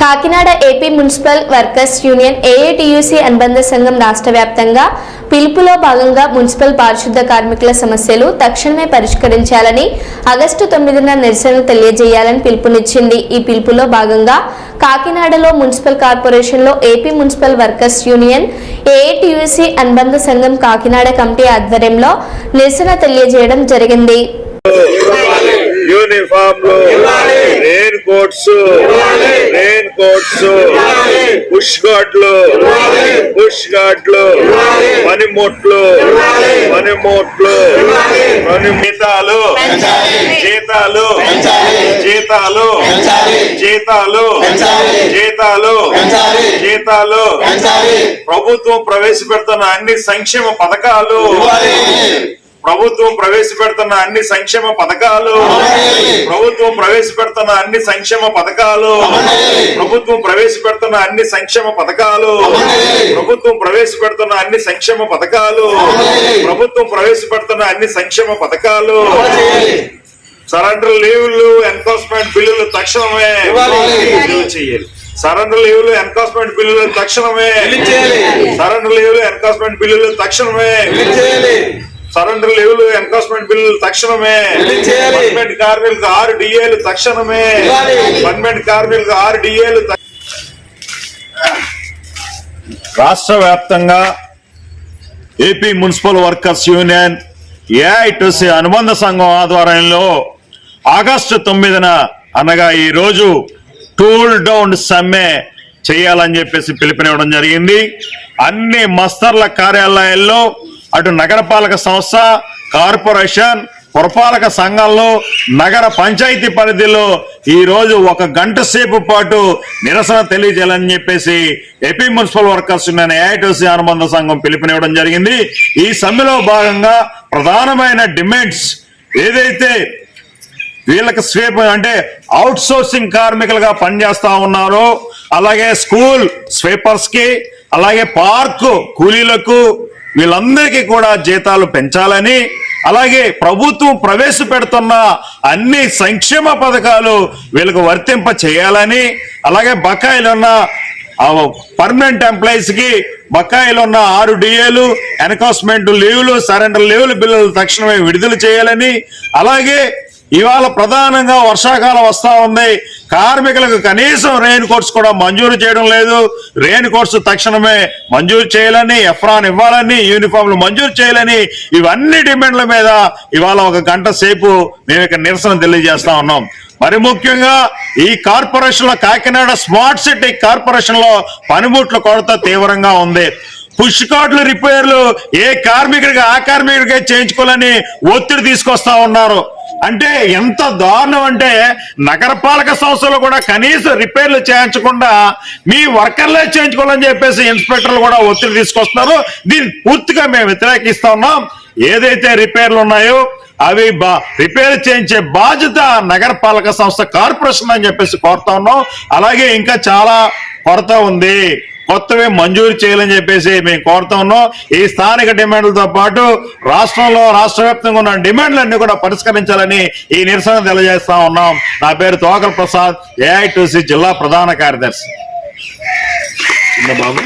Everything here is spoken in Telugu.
Kakinada AP municipal workers union AITUC అనుబంధ సంఘం రాష్ట్ర వ్యాప్తంగా పిలుపులో భాగంగా మున్సిపల్ పారిశుద్ధ కార్మికుల సమస్యలు తక్షణమే పరిష్కరించాలని ఆగస్టు తొమ్మిదిన నిరసన తెలియజేయాలని పిలుపునిచ్చింది. ఈ పిలుపులో భాగంగా కాకినాడలో మున్సిపల్ కార్పొరేషన్లో AP municipal workers union AITUC అనుబంధ సంఘం కాకినాడ కమిటీ ఆధ్వర్యంలో నిరసన తెలియజేయడం జరిగింది. యూనిఫామ్లు కోట్స్. Rain coats. పుష్ గార్డ్లు పుష్ గార్డ్లు పనిముట్లు పనిముట్లు పని జీతాలు జీతాలు జీతాలు జీతాలు జీతాలు జీతాలు ప్రభుత్వం ప్రవేశపెడుతున్న అన్ని సంక్షేమ పథకాలు. ప్రభుత్వం ప్రవేశపెడుతున్న అన్ని సంక్షేమ పథకాలు. ప్రభుత్వం ప్రవేశపెడుతున్న అన్ని సంక్షేమ పథకాలు. ప్రభుత్వం ప్రవేశపెడుతున్న అన్ని సంక్షేమ పథకాలు. ప్రభుత్వం ప్రవేశపెడుతున్న అన్ని సంక్షేమ పథకాలు. ప్రభుత్వం ప్రవేశపెడుతున్న అన్ని సంక్షేమ పథకాలు. సరెండర్ లీవ్లు ఎన్ఫోర్స్మెంట్ బిల్లులు తక్షణమే. చేయాలి సరెండర్ లీవ్లు ఎన్ఫోర్స్మెంట్ బిల్లులు తక్షణమే. సరెండర్ లీవ్లు ఎన్ఫోర్స్మెంట్ బిల్లులు తక్షణమే. సరెండర్ లీవ్లు ఎన్ఫోర్స్మెంట్ బిల్లులు తక్షణమే చేయాలి. పర్మనెంట్ కార్మికులకు ఆరు డిఏలు తక్షణమే. పర్మనెంట్ కార్మికులకు ఆరు డిఏలు రాష్ట్ర వ్యాప్తంగా AP municipal workers union AITC అనుబంధ సంఘం ఆధ్వర్యంలో ఆగస్టు తొమ్మిదిన అనగా ఈ రోజు టూల్ డౌన్ సమ్మె చేయాలని చెప్పేసి పిలుపునివ్వడం జరిగింది అన్ని మస్తర్ల కార్యాలయాల్లో అటు నగరపాలక సంస్థ కార్పొరేషన్ పురపాలక సంఘంలో నగర పంచాయతీ పరిధిలో ఈరోజు ఒక గంట సేపు పాటు నిరసన తెలియజేయాలని చెప్పేసి AP municipal workers union AITC అనుబంధ సంఘం పిలుపునివ్వడం జరిగింది. ఈ సమ్మెలో భాగంగా ప్రధానమైన డిమాండ్స్ ఏదైతే వీళ్ళకి స్వీప్ అంటే అవుట్ సోర్సింగ్ కార్మికులుగా పనిచేస్తా ఉన్నారు అలాగే స్కూల్ స్వీపర్స్కి అలాగే పార్క్ కూలీలకు వీళ్ళందరికీ కూడా జీతాలు పెంచాలని అలాగే ప్రభుత్వం ప్రవేశపెడుతున్న అన్ని సంక్షేమ పథకాలు వీళ్ళకు వర్తింప చేయాలని అలాగే బకాయిలున్న పర్మనెంట్ ఎంప్లాయీస్కి బకాయిలు ఉన్న ఆరు డిఏలు ఎన్కాస్మెంట్ లీవ్లు సరెండర్ లీవ్లు బిల్లులు తక్షణమే విడుదల చేయాలని అలాగే ఇవాళ ప్రధానంగా వర్షాకాలం వస్తా ఉంది. కార్మికులకు కనీసం రెయిన్ కోట్స్ కూడా మంజూరు చేయడం లేదు. రెయిన్ కోట్స్ తక్షణమే మంజూరు చేయాలని ఎఫ్రాన్ ఇవ్వాలని యూనిఫామ్లు మంజూరు చేయాలని ఇవన్నీ డిమాండ్ల మీద ఇవాళ ఒక గంట సేపు మేము ఇక్కడ నిరసన తెలియజేస్తా ఉన్నాం. మరి ముఖ్యంగా ఈ కార్పొరేషన్లో కాకినాడ స్మార్ట్ సిటీ కార్పొరేషన్లో పనిముట్ల కొరత తీవ్రంగా ఉంది. పుష్ కార్డులు రిపేర్లు ఏ కార్మికుడికి ఆ కార్మికుడికే చేయించుకోవాలని ఒత్తిడి తీసుకొస్తా ఉన్నారు. అంటే ఎంత దారుణం అంటే నగరపాలక సంస్థలు కూడా కనీసం రిపేర్లు చేయించకుండా మీ వర్కర్లే చేయించుకోవాలని చెప్పేసి ఇన్స్పెక్టర్లు కూడా ఒత్తిడి తీసుకొస్తున్నారు. దీన్ని పూర్తిగా మేము వ్యతిరేకిస్తా ఉన్నాం. ఏదైతే రిపేర్లు ఉన్నాయో అవి బా రిపేర్ చేయించే బాధ్యత నగరపాలక సంస్థ కార్పొరేషన్ అని చెప్పేసి కోరుతా ఉన్నాం. అలాగే ఇంకా చాలా కొరత ఉంది. కొత్తవి మంజూరు చేయాలని చెప్పేసి మేము కోరుతా ఉన్నాం. ఈ స్థానిక డిమాండ్లతో పాటు రాష్ట్రంలో రాష్ట్ర వ్యాప్తంగా ఉన్న డిమాండ్లన్నీ కూడా పరిష్కరించాలని ఈ నిరసన తెలియజేస్తా ఉన్నాం. నా పేరు తోకల్ ప్రసాద్ ఏఐటీసీ జిల్లా ప్రధాన కార్యదర్శి. బాబు